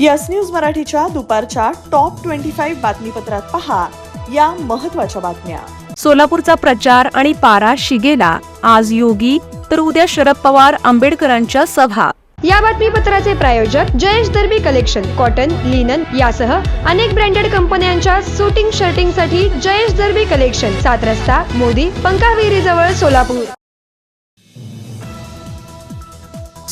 Yes news मराठीच्या दुपारच्या top twenty five बातमीपत्रात पहा या महत्त्वाच्या बातम्या. सोलापूरचा प्रचार आणि पारा शिगेला. आज योगी तर उद्या शरद पवार आंबेडकरांच्या सभा. या बातमीपत्राचे प्रायोजक Jayesh Darbi collection cotton linen यासह अनेक ब्रँडेड कंपन्यांच्या सुटिंग शर्टिंगसाठी जयेश दर्बी कलेक्शन सात रस्ता मोदी पंकाविरी जवळ सोलापूर.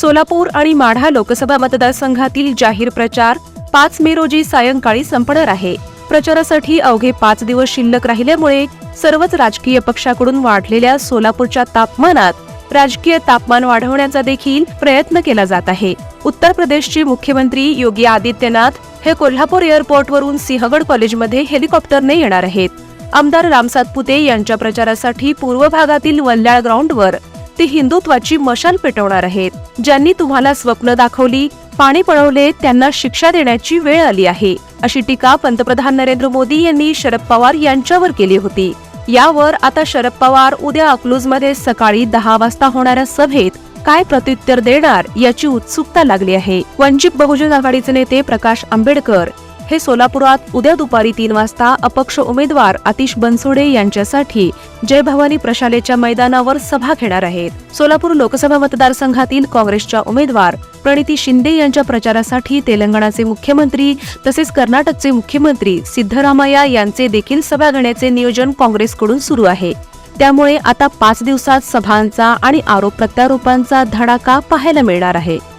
सोलापूर आणि माढा लोकसभा मतदारसंघातील जाहीर प्रचार पाच मे रोजी सायंकाळी संपणार आहे. प्रचारासाठी अवघे पाच दिवस शिल्लक राहिल्यामुळे सर्वच राजकीय पक्षाकडून वाढलेल्या सोलापूरच्या तापमानात राजकीय तापमान वाढवण्याचा देखील प्रयत्न केला जात आहे. उत्तर प्रदेशचे मुख्यमंत्री योगी आदित्यनाथ हे कोल्हापूर एअरपोर्टवरून सिंहगड कॉलेजमध्ये हेलिकॉप्टरने येणार आहेत. आमदार रामसातपुते यांच्या प्रचारासाठी पूर्व भागातील वल्ल्याळ ग्राउंडवर ते हिंदुत्वाची मशाल पेटवणार आहेत. ज्यांनी तुम्हाला स्वप्न दाखवली पाणी पळवले त्यांना शिक्षा देण्याची वेळ आली आहे. अशी टीका पंतप्रधान नरेंद्र मोदी यांनी शरद पवार यांच्यावर केली होती. यावर आता शरद पवार उद्या अकलूजमध्ये सकाळी दहा वाजता होणाऱ्या सभेत काय प्रत्युत्तर देणार याची उत्सुकता लागली आहे. वंचित बहुजन आघाडीचे नेते प्रकाश आंबेडकर हे सोलापुरात उद्या दुपारी तीन वाजता अपक्ष उमेदवार आतिश बनसोडे यांच्यासाठी जय भवानी प्रशालेच्या मैदानावर सभा घेणार आहेत. सोलापूर लोकसभा मतदारसंघातील काँग्रेसच्या उमेदवार प्रणिती शिंदे यांच्या प्रचारासाठी तेलंगणाचे मुख्यमंत्री तसेच कर्नाटकचे मुख्यमंत्री सिद्धरामय्या यांचे देखील सभा घेण्याचे नियोजन काँग्रेसकडून सुरू आहे. त्यामुळे आता पाच दिवसात सभांचा आणि आरोप प्रत्यारोपांचा धडाका पाहायला मिळणार आहे.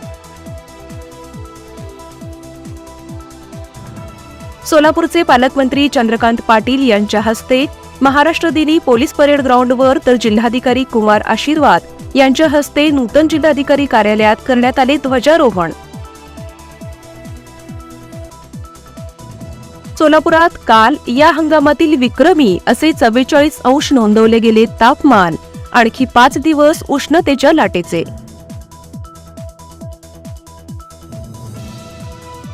सोलापूरचे पालकमंत्री चंद्रकांत पाटील यांच्या हस्ते महाराष्ट्र दिनी पोलीस परेड ग्राउंडवर तर जिल्हाधिकारी कुमार आशीर्वाद यांच्या हस्ते नूतन जिल्हाधिकारी कार्यालयात करण्यात आले ध्वजारोहण. सोलापुरात काल या हंगामातील विक्रमी असे चव्वेचाळीस अंश नोंदवले गेले तापमान. आणखी पाच दिवस उष्णतेच्या लाटेचे.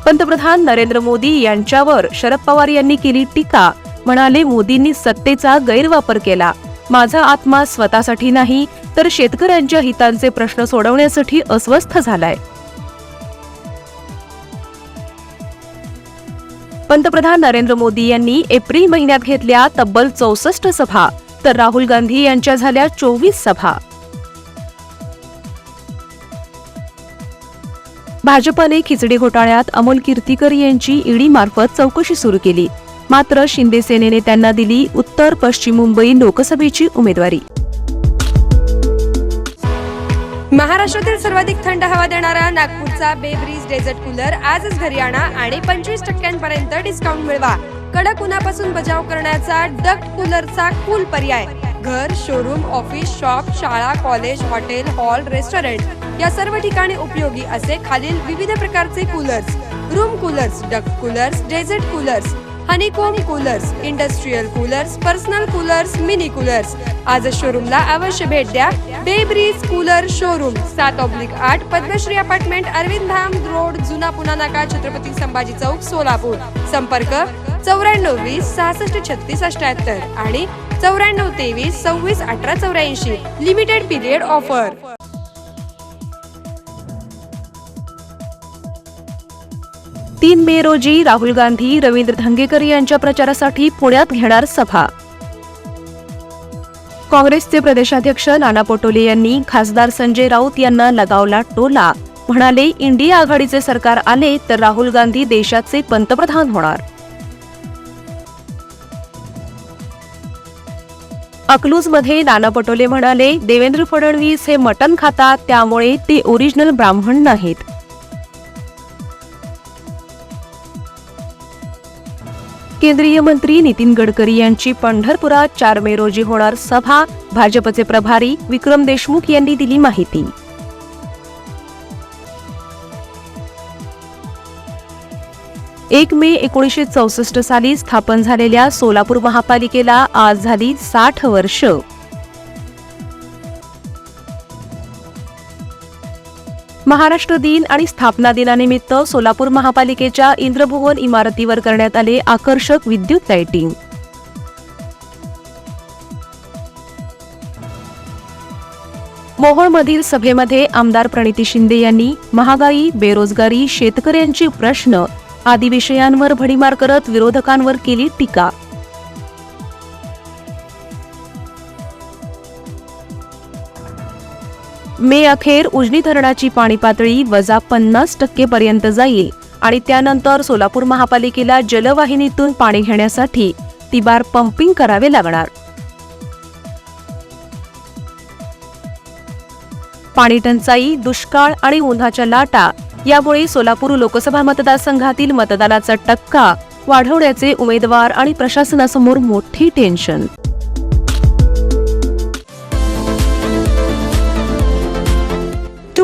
पंतप्रधान नरेंद्र मोदी यांच्यावर शरद पवार यांनी केली टीका. म्हणाले मोदींनी सत्तेचा गैरवापर केला. माझा आत्मा स्वतःसाठी नाही तर शेतकऱ्यांच्या हितांचे प्रश्न सोडवण्यासाठी अस्वस्थ झालाय. पंतप्रधान नरेंद्र मोदी यांनी एप्रिल महिन्यात घेतल्या तब्बल चौसष्ट सभा तर राहुल गांधी यांच्या झाल्या चोवीस सभा. भाजपने खिचडी घोटाळ्यात अमोल कीर्तीकर यांची ईडी मार्फत चौकशी सुरू केली. मात्र शिंदे सेनेने त्यांना दिली उत्तर पश्चिम मुंबई लोकसभेची उमेदवारी. महाराष्ट्रातील सर्वाधिक थंड हवा देणारा नागपूरचा बेब्रीज डेझर्ट कूलर आजच घरी आणा आणि पंचवीस टक्क्यांपर्यंत डिस्काउंट मिळवा. कडक उन्हापासून बचाव करण्याचा डक्ट कूलरचा कूल पर्याय. घर शोरूम ऑफिस शॉप शाळा कॉलेज हॉटेल हॉल रेस्टॉरंट या सर्व ठिकाणी उपयोगी असे खालील विविध प्रकारचे coolers room coolers duct coolers desert coolers honeycomb coolers industrial coolers personal coolers mini coolers आज शोरूमला अवश्य भेट द्या. बेब्रीज कूलर शोरूम सात ऑब्लिक आठ पद्मश्री अपार्टमेंट अरविंद धाम रोड जुना पुणा नाका छत्रपती संभाजी चौक सोलापूर. संपर्क चौऱ्याण्णव वीस सहासष्ट छत्तीस अठ्याहत्तर आणि चौऱ्याण्णव तेवीस सव्वीस अठरा चौऱ्याऐंशी. लिमिटेड पिरियड ऑफर तीन मे रोजी राहुल गांधी रवींद्र धंगेकर यांच्या प्रचारासाठी पुण्यात घेणार सभा. काँग्रेसचे प्रदेशाध्यक्ष नाना पटोले यांनी खासदार संजय राऊत यांना लगावला टोला. म्हणाले इंडिया आघाडीचे सरकार आले तर राहुल गांधी देशाचे पंतप्रधान होणार. अकलूजमध्ये नाना पटोले म्हणाले देवेंद्र फडणवीस हे मटण खातात त्यामुळे ते ओरिजिनल ब्राह्मण नाहीत. केंद्रीय मंत्री नितीन गडकरी यांची पंढरपुरात चार मे रोजी होणार सभा. भाजपचे प्रभारी विक्रम देशमुख यांनी दिली माहिती. एक मे एकोणीसशे चौसष्ट साली स्थापन झालेल्या सोलापूर महापालिकेला आज झाली साठ वर्ष. महाराष्ट्र दिन आणि स्थापना दिनानिमित्त सोलापूर महापालिकेच्या इंद्रभुवन इमारतीवर करण्यात आले आकर्षक विद्युत लाइटिंग. मोहोळमधील सभेमध्ये आमदार प्रणिती शिंदे यांनी महागाई बेरोजगारी शेतकऱ्यांचे प्रश्न आदी विषयांवर भडीमार करत विरोधकांवर केली टीका. मे अखेर उजनी धरणाची पाणी पातळी वजा पन्नास टक्के पर्यंत जाईल आणि त्यानंतर सोलापूर महापालिकेला जलवाहिनीतून पाणी घेण्यासाठी तिबार पंपिंग करावे लागणार. पाणी टंचाई दुष्काळ आणि उन्हाच्या लाटा यामुळे सोलापूर लोकसभा मतदारसंघातील मतदानाचा टक्का वाढवण्याचे उमेदवार आणि प्रशासनासमोर मोठी टेन्शन.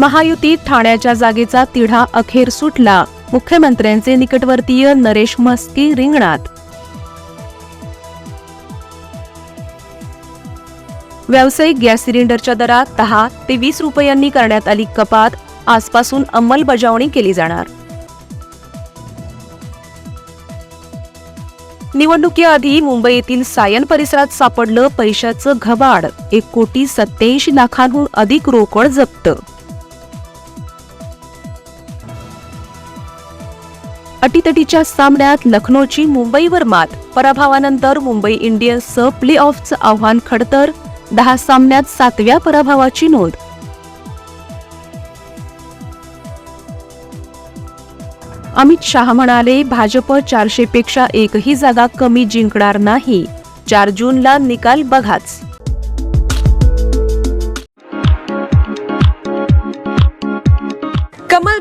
महायुतीत ठाण्याच्या जागेचा तिढा अखेर सुटला. मुख्यमंत्र्यांचे निकटवर्तीय नरेश म्हस्के रिंगणात. व्यावसायिक गॅस सिलेंडरच्या दरात दहा ते वीस रुपयांनी करण्यात आली कपात. आजपासून अंमलबजावणी केली जाणार. निवडणुकीआधी मुंबईतील सायन परिसरात सापडलं पैशाचं घबाड. एक कोटी सत्याऐंशी लाखांहून अधिक रोकड जप्त अटीतटीच्या सामन्यात लखनौची मुंबईवर मात. पराभवानंतर मुंबई इंडियन्सचं प्ले ऑफचं आव्हान खडतर. दहा सामन्यात सातव्या पराभवाची नोंद. अमित शहा म्हणाले भाजप चारशे पेक्षा एकही जागा कमी जिंकणार नाही. चार जूनला निकाल बघाच.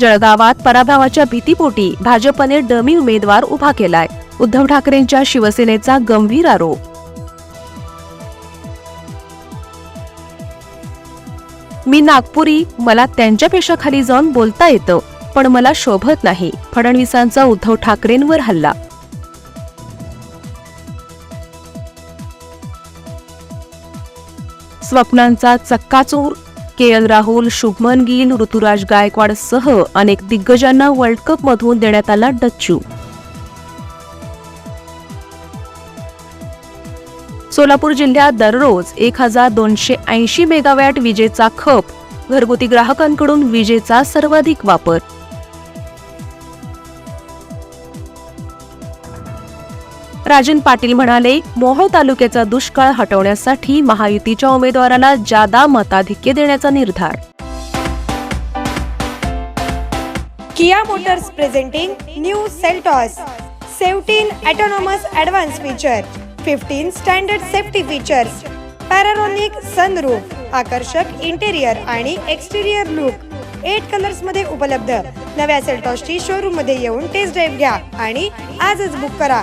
जळगावात पराभवाच्या भीतीपोटी भाजपने डमी उमेदवार उभा केलाय. उद्धव ठाकरेंच्या शिवसेनेचा गंभीर आरोप. मी नागपुरी मला त्यांच्यापेक्षा खाली जाऊन बोलता येतं पण मला शोभत नाही फडणवीसांचा उद्धव ठाकरेंवर हल्ला. स्वप्नांचा चक्काचूर के एल राहुल शुभमन गिल ऋतुराज गायकवाड सह अनेक दिग्गजांना वर्ल्ड कप मधून देण्यात आला डच्चू. सोलापूर जिल्ह्यात दररोज एक हजार दोनशे ऐंशी मेगावॅट विजेचा खप घरगुती ग्राहकांकडून विजेचा सर्वाधिक वापर. राजन पाटील म्हणाले मोहोळ तालुक्याचा दुष्काळ हटवण्यासाठी महायुतीच्या उमेदवाराला जादा मताधिक्य देण्याचा निर्धार. Kia motors presenting new Seltos. Seventeen autonomous advance feature. Fifteen standard safety features. Panoramic sunroof आकर्षक इंटेरियर आणि एक्सटेरियर लुक. एट कलर्समध्ये उपलब्ध. नव्या सेल्टॉसची शोरूममध्ये येऊन टेस्ट ड्राईव्ह घ्या आणि आजच बुक करा.